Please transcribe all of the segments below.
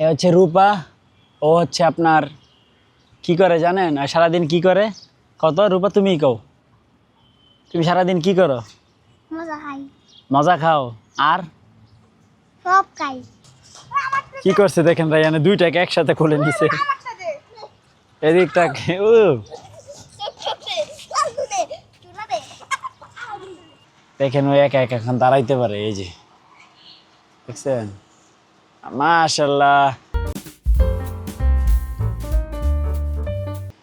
এ হচ্ছে রূপা ও হচ্ছে আপনার কি করে জানেন? আর সারাদিন কি করে? কত? রূপা তুমিই কও। তুমি সারাদিন কি করো? মজা খাও। আর? সব খাই। কি করছে দেখেন রায়ানে দুইটাকে একসাথে খুলে নিছে। এদিকটাকে ও দেখেন ও একা একা এখন দাঁড়াইতে পারে এই যে। দেখছেন? মাশাল্লাহ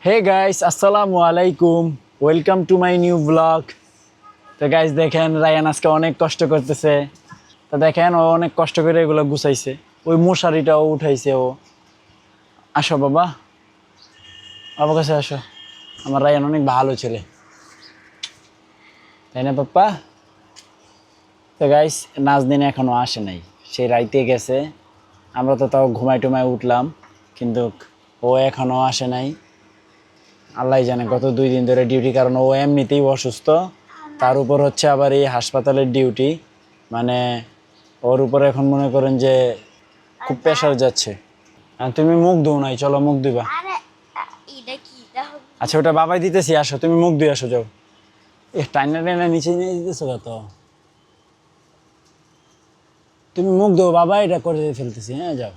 হে গাইস আসসালামু আলাইকুম। Welcome to my new vlog তো গাইস দেখেন রায়ান আজকে অনেক কষ্ট করতেছে। তো দেখেন, ও অনেক কষ্ট করে এগুলো গুছাইছে। ওই মশারিটাও উঠাইছে ও। আসো বাবা। বাবার কাছে আসো। আমার রায়ান অনেক ভালো ছেলে। তাই না পাপ্পা? তো গাইস নাজদিন এখনও আসে নাই। সে রাইতে গেছে। আমরা তো তাও ঘুমাই টুমাই উঠলাম কিন্তু ও এখনও আসে নাই। আল্লাহ জানে গত দুই দিন ধরে ডিউটি কারণ ও এমনিতেই অসুস্থ। তার উপর হচ্ছে আবার এই হাসপাতালের ডিউটি মানে ওর উপর এখন মনে করেন যে খুব প্রেশার যাচ্ছে। তুমি মুখ ধুও নাই চলো মুখ দিবা আচ্ছা ওটা বাবাই দিতেছি আসো তুমি মুখ দিয়ে আসো যাও। এ টাইনা টাইনা নিচে নিয়ে দিতেছো কত তুমি মুখ দেও বাবা এটা করে দিয়ে ফেলতেছি হ্যাঁ যাও।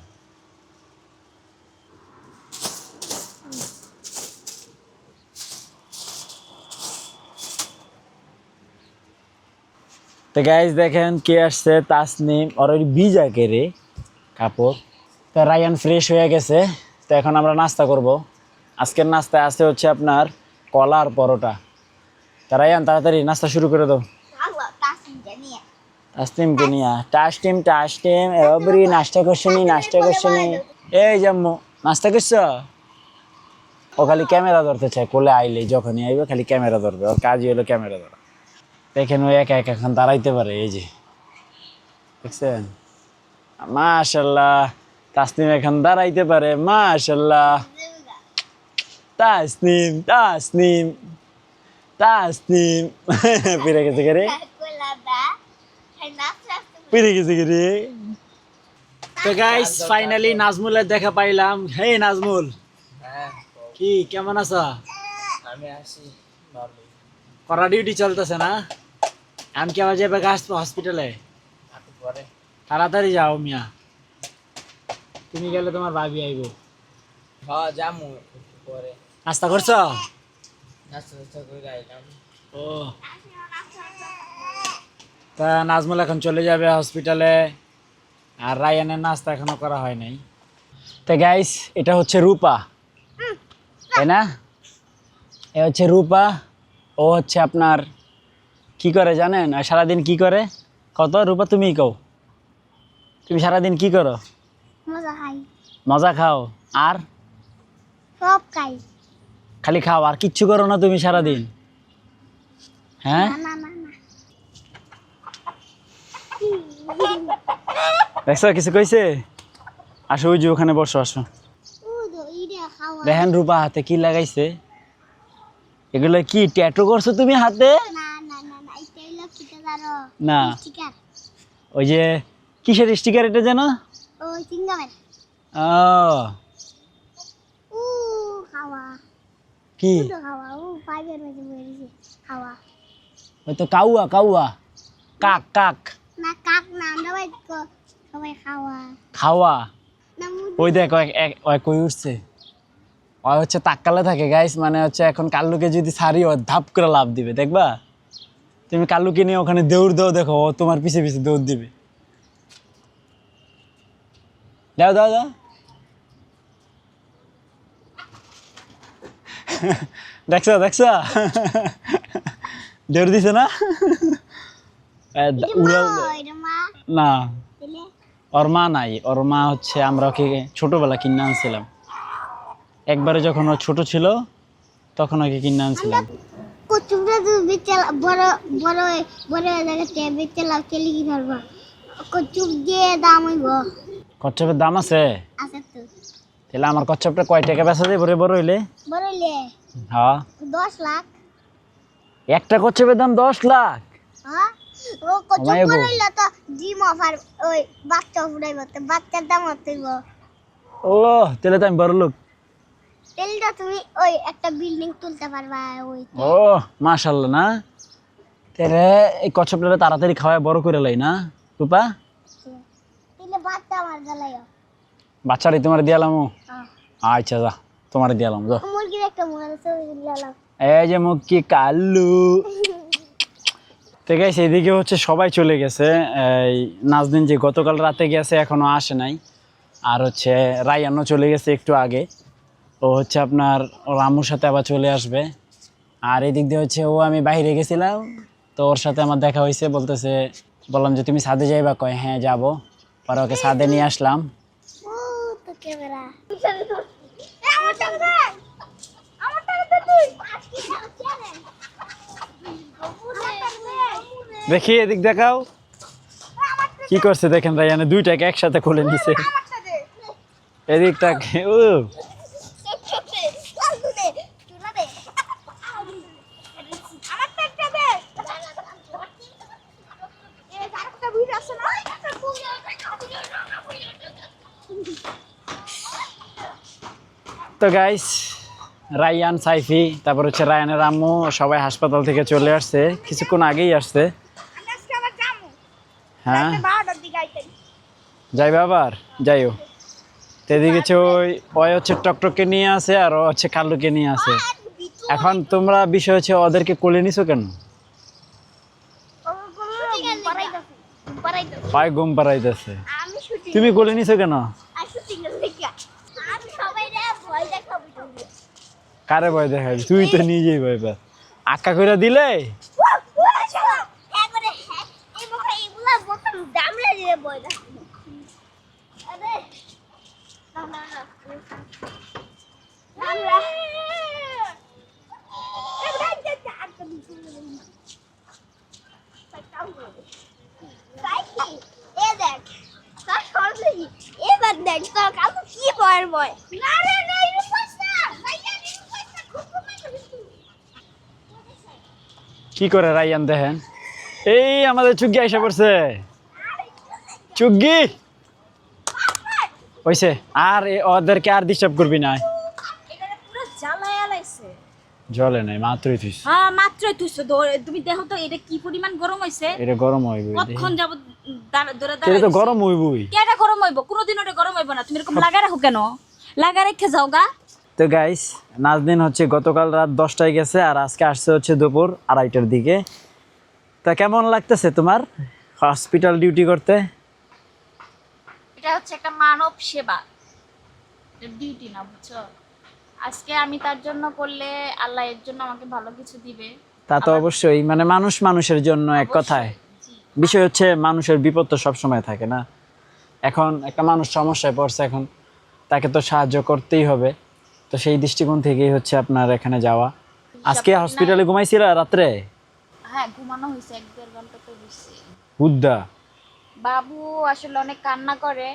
তো গাইজ দেখেন কে আসছে? তাসনিম, আর ওই বিজা কে রে, কাপড়। তো রায়ান ফ্রেশ হয়ে গেছে, তো এখন আমরা নাস্তা করব। আজকের নাস্তায় আছে হচ্ছে আপনার কলার পরোটা। তা রায়ান, তাড়াতাড়ি নাস্তা শুরু করে দাও। আল্লাহ তাসিন জানিয়ে তাসনিমকে নিয়ে টাস্টিম টাস্টিম এবারই নাস্তা করছে নি, নাস্তা করছে এই জাম্মু, নাস্তা করছ? ও খালি ক্যামেরা ধরতে চায় কোলে আইলে যখনই আইবে খালি ক্যামেরা ধরবে, ওর কাজই হলো ক্যামেরা ধরা। দেখেন ও একা একা এখন দাঁড়াইতে পারে, এই যে। দেখছেন? মাশাল্লাহ তাসনিম এখন দাঁড়াইতে পারে, মাশাল্লাহ। তাসনিম তাসনিম তাসনিম ফিরে গেছে রে? পেরে গেছে রে তো গাইস ফাইনালি নাজমুলের দেখা পাইলাম। হে নাজমুল। কি কেমন আছো? আমি ভালোই। করা ডিউটি চলতেছে না? আমি কেমন যাবে গাছ হসপিটালে তাড়াতাড়ি যাও মিয়া। তুমি গেলে তোমার ভাবি আইব। হ্যাঁ যামু পরে। নাস্তা করছ? নাস্তা টাস্তা করে আইলাম। ও। তা নাজমুল এখন চলে যাবে হসপিটালে আর রায়ানের নাস্তা এখনও করা হয় নাই। তো গাইস এটা হচ্ছে রূপা। তাই না? এ হচ্ছে রূপা ও হচ্ছে আপনার কি করে জানেন? আর সারাদিন কি করে? কত? রূপা তুমি কও। তুমি সারাদিন কি করো? মজা খাই। মজা খাও। আর? সব খাই। খালি খাও আর কিচ্ছু করো না তুমি সারাদিন। হ্যাঁ? না না। দেখছ, কিছু কইছে? আসো, ওই যে ওখানে বসো, আসো। দেখেন রূপা হাতে কি লাগাইছে। এগুলো কি ট্যাটু করছ তুমি হাতে? না। ওই যে, কিসের স্টিকার এটা যেন? কি? তো কাউয়া কাউয়া। কাক কাক। না কাক না আমরা সবাই খাওয়া। খাওয়া? না ওই দেখ ওই এক- ওই কই উঠছে? ওই হচ্ছে তাক্কালে থাকে গাইস মানে হচ্ছে এখন কাল্লুকে যদি ছাড়ি ও ধাপ করে লাভ দিবে দেখবা? তুমি কাল্লুকে নিয়ে ওখানে দৌড় দাও দেখো ও তোমার পিছে পিছে দৌড় দিবে। দাও দাও দাও। দেখছ দেখছ? দৌড় দিছে না? না দিলে ওর মা নাই. ওর মা হচ্ছে আমরা ওকে ছোটবেলা কিনে আনছিলাম। একবারে যখন ও ছোট ছিল তখন ওকে কিনে আনছিলাম। বড় বড় বড় দিয়ে দাম হইব। কচ্ছপের দাম আছে? আছে তো। তাহলে আমার কচ্ছপটা কয় টাকা বেচা যায়? বড় বড় হইলে? বড় হইলে? হ্যাঁ। লাখ। একটা কচ্ছপের দাম দশ লাখ। হ্যাঁ। ও কচুপ আমায় গো। বড় হইলে তো ডিম অফার ওই বাচ্চা ফুটাইব তো বাচ্চার দাম হতেইব ও তাহলে তো আমি বড় লোক। তেলটা তুমি ওই একটা বিল্ডিং তুলতে পারবা ওই ও মাশাল্লাহ না? তাহলে এই কচ্ছপটা তাড়াতাড়ি খাওয়ায় বড় করে লাই না রূপা? বাচ্চা আমার বাচ্চারে তোমার দিয়ালাম আচ্ছা যা তোমার দিয়ালাম যা। মুরগির একটা ছবি এই যে মুখ কি কাল্লু তো গাইস এদিকে হচ্ছে সবাই চলে গেছে। এই নাজদিন যে গতকাল রাতে গেছে, এখনও আসে নাই। আর হচ্ছে রায়ানও চলে গেছে একটু আগে। ও হচ্ছে আপনার ওর আম্মুর সাথে আবার চলে আসবে। আর এদিক দিয়ে হচ্ছে ও, আমি বাইরে গেছিলাম। তো ওর সাথে আমার দেখা হয়েছে, বলতেছে, বললাম যে, তুমি ছাদে যাইবা? কয় হ্যাঁ যাব। পরে ওকে ছাদে নিয়ে আসলাম ও তো ক্যামেরা আমার টাকা দে আমার টাকা দে তুই আজকে চ্যানেল দেখি, এদিক দেখাও। কি করছে দেখেন রায়ানে দুইটাকে একসাথে খুলে নিছে। এদিকটাকে ও তো গাইস রায়ান, সাইফি, তারপর হচ্ছে রায়ানের আম্মু সবাই হাসপাতাল থেকে চলে আসছে। কিছুক্ষণ আগেই আসছে। হ্যাঁ? যাইবে আবার? যাইও। এদিকে ওই ওই হচ্ছে টকটককে নিয়ে আসে আর ও হচ্ছে কাল্লুকে নিয়ে আসে। এখন তোমরা বিষয় হচ্ছে ওদেরকে কোলে নিছো কেন? পায়ে ঘুম পাড়াইতেছে। আমি তুমি কোলে নিছো কেন? কারে ভয় দেখাবি? তুই তো নিজেই ভয় পা আক্কা করে দিলে? এবারে দিয়ে আরে এবারে দেখ, তার কি না রে, না কি করে রায়ান দেখেন? এই আমাদের চুগ্গি আইসা পড়ছে। চুগ্গি। হইছে আর ওদেরকে আর ডিস্টার্ব করবি না। জলে নাই মাত্রই তুই হ্যাঁ মাত্রই তুইছো তুমি দেখো তো এটা কি পরিমাণ গরম হইছে। এটা গরম হইব কতক্ষণ যাব ধরে এটা তো গরম হইবই। কেটা গরম হইব কোনোদিন ওটা গরম হইব না। তুমি এরকম লাগা রাখো কেন? লাগা রেখে যাও গা। তো গাইস নাজদিন হচ্ছে গতকাল রাত দশটায় গেছে আর আজকে আসছে হচ্ছে দুপুর আড়াইটার দিকে। তা কেমন লাগতেছে তোমার? হসপিটাল ডিউটি করতে? এটা হচ্ছে একটা মানব সেবা। ডিউটি না বুঝছ? আজকে আমি তার জন্য করলে আল্লাহ এর জন্য আমাকে ভালো কিছু দিবে। তা তো অবশ্যই মানে মানুষ মানুষের জন্য এক কথায়। বিষয় হচ্ছে মানুষের বিপদ তো সবসময় থাকে না। এখন একটা মানুষ সমস্যায় পড়ছে এখন তাকে তো সাহায্য করতেই হবে। তো সেই দৃষ্টিকোণ থেকেই হচ্ছে আপনার এখানে যাওয়া। আজকে হসপিটালে ঘুমাইছিল রাত্রে? হ্যাঁ ঘুমানো হয়েছে এক দেড় ঘণ্টা তো হয়েছে হুদ্দা বাবু আসলে অনেক কান্না করে।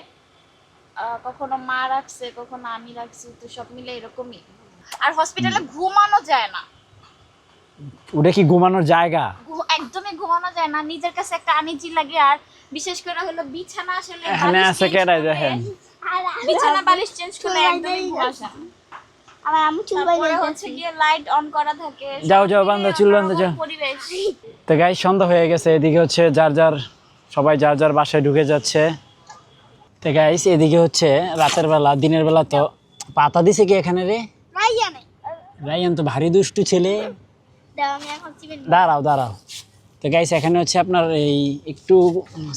কখনো মা রাখছে কখনো আমি রাখছি তো সব মিলে এরকমই। আর হসপিটালে ঘুমানো যায় না। ওটা কি ঘুমানোর জায়গা? একদমই ঘুমানো যায় না। নিজের কাছে একটা আনিজি লাগে আর বিশেষ করে হলো বিছানা আসলে এখানে আছে change কেডাই দেখেন। বিছানা বালিশ চেঞ্জ করলে একদমই ঘুমাসা আমার আমি চুল বাইরে হচ্ছে গিয়ে লাইট অন করা থাকে। যাও, যাও, মিলিয়ে চুল বান্ধব, যাও। পরিবেশ। তো গাই সন্ধ্যা হয়ে গেছে এদিকে হচ্ছে যার যার সবাই যার যার বাসায় ঢুকে যাচ্ছে। তো গাইস এদিকে হচ্ছে রাতের বেলা দিনের বেলা তো পাতা দিছে কি এখানে রে? রাইয়ান। তো ভারী দুষ্টু ছেলে। দাঁড়াও দাঁড়াও তো গাইস এখানে হচ্ছে আপনার এই একটু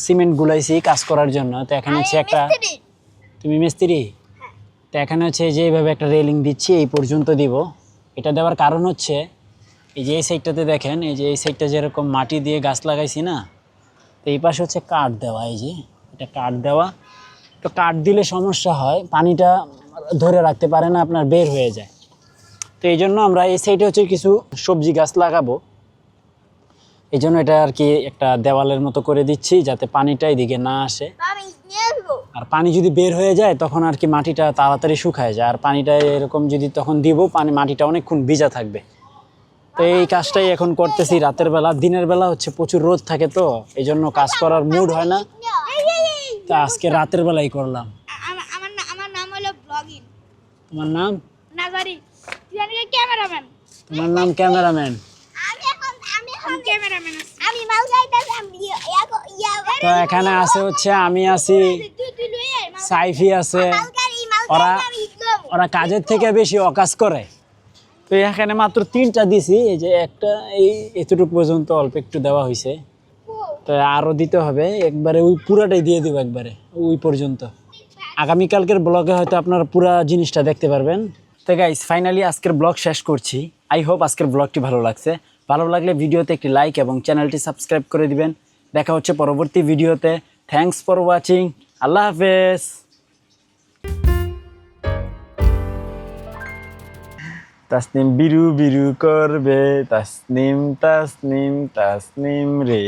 সিমেন্ট গুলাইছি কাজ করার জন্য। তো এখানে হচ্ছে একটা তুমি মিস্ত্রি? তো এখানে হচ্ছে যে এইভাবে একটা রেলিং দিচ্ছি এই পর্যন্ত দিব। এটা দেওয়ার কারণ হচ্ছে এই যে এই সাইডটাতে দেখেন এই যে এই সাইডটা যেরকম মাটি দিয়ে গাছ লাগাইছি না এই পাশে হচ্ছে কাঠ দেওয়া এই যে এটা কাঠ দেওয়া। তো কাঠ দিলে সমস্যা হয় পানিটা ধরে রাখতে পারে না আপনার বের হয়ে যায়। তো এই জন্য আমরা এই সাইডে হচ্ছে কিছু সবজি গাছ লাগাবো। এই জন্য এটা আর কি একটা দেওয়ালের মতো করে দিচ্ছি যাতে পানিটা এদিকে না আসে। আর পানি যদি বের হয়ে যায় তখন আর কি মাটিটা তাড়াতাড়ি শুকায় যায়। আর পানিটা এরকম যদি তখন দিব পানি মাটিটা অনেকক্ষণ ভিজা থাকবে। তো এই কাজটাই এখন করতেছি রাতের বেলা। দিনের বেলা হচ্ছে প্রচুর রোদ থাকে তো এই জন্য কাজ করার মুড হয় না। তো আজকে রাতের বেলাই করলাম। আমার নাম হলো ব্লগিং তোমার নাম? নাজারি। ক্যামেরাম্যান। তোমার নাম ক্যামেরাম্যান? আমি এখন আমি এখন ক্যামেরাম্যান আমি মাল গাইতাছি আমি তো এখানে আছে হচ্ছে আমি আছি। সাইফি আছে। ওরা- ওরা কাজের থেকে বেশি অকাজ করে। তো এখানে মাত্র তিনটা দিছি, এই যে একটা, এই এতটুকু পর্যন্ত অল্প একটু দেওয়া হয়েছে তো আরও দিতে হবে, একবারে ওই পুরাটাই দিয়ে দেবো একবারে, ওই পর্যন্ত। আগামীকালকের ব্লগে হয়তো আপনারা পুরা জিনিসটা দেখতে পারবেন। তো গাইস ফাইনালি আজকের ব্লগ শেষ করছি। আই হোপ আজকের ব্লগটি ভালো লাগছে। ভালো লাগলে ভিডিওতে একটি লাইক এবং চ্যানেলটি সাবস্ক্রাইব করে দিবেন। দেখা হচ্ছে পরবর্তী ভিডিওতে। থ্যাঙ্কস ফর ওয়াচিং আল্লাহ হাফেজ। তাসনিম বিরু বিরু করবে তাসনিম তাসনিম তাসনিম রে।